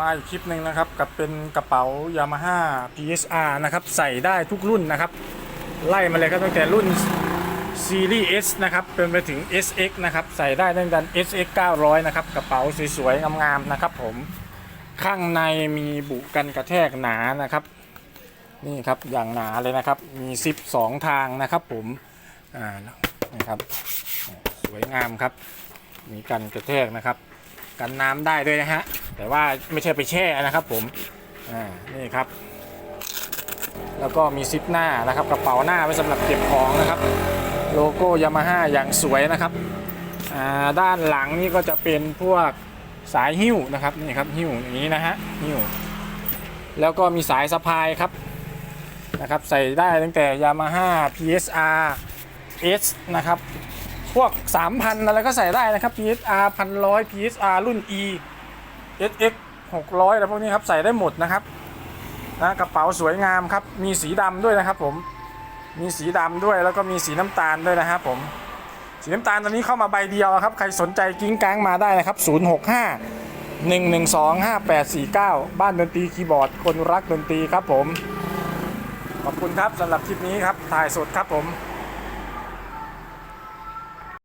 มาอีกคลิปหนึ่งนะครับ กับเป็นกระเป๋า Yamaha PSR นะครับ ใส่ได้ทุกรุ่นนะครับ ไล่มาเลยครับตั้งแต่รุ่นซีรีส์ S นะครับเป็นไปถึง SX นะครับ ใส่ได้ตั้งแต่ SX 900 นะครับ กระเป๋าสวยๆงามๆนะครับ ผมข้างในมีบุกันกระแทกหนานะครับ นี่ครับอย่างหนาเลยนะครับ มีซิปสองทางนะครับ ผมอ่านะครับสวยงามครับ มีกันกระแทกนะครับ กันน้ำได้ด้วยนะฮะ แต่ว่าไม่ใช่ไปแช่นะครับผม อ่า นี่ครับ แล้วก็มีซิปหน้านะครับ กระเป๋าหน้าไว้สำหรับเก็บของนะครับ โลโก้ยามาฮ่าอย่างสวยนะครับ อ่า ด้านหลังนี่ก็จะเป็นพวกสายหิ้วนะครับ นี่ครับหิ้วอย่างนี้นะฮะ หิ้ว แล้วก็มีสายสะพายครับ นะครับ ใส่ได้ตั้งแต่ Yamaha PSR S นะครับ พวก 3,000 อะไรก็ใส่ได้นะครับ PSR 1,100 PSR รุ่น E SX 600อะไรพวกนี้ครับ ใส่ได้หมดนะครับนะกระเป๋าสวยงามครับ มีสีดำด้วยนะครับผม มีสีดำด้วยแล้วก็มีสีน้ำตาลด้วยนะครับผม สีน้ำตาลตอนนี้เข้ามาใบเดียวครับ ใครสนใจกิ้งก้างมาได้นะครับ 065 112 5849 บ้านดนตรีคีย์บอร์ด คนรักดนตรีครับผม ขอบคุณครับสำหรับคลิปนี้ครับ ถ่ายสดครับผม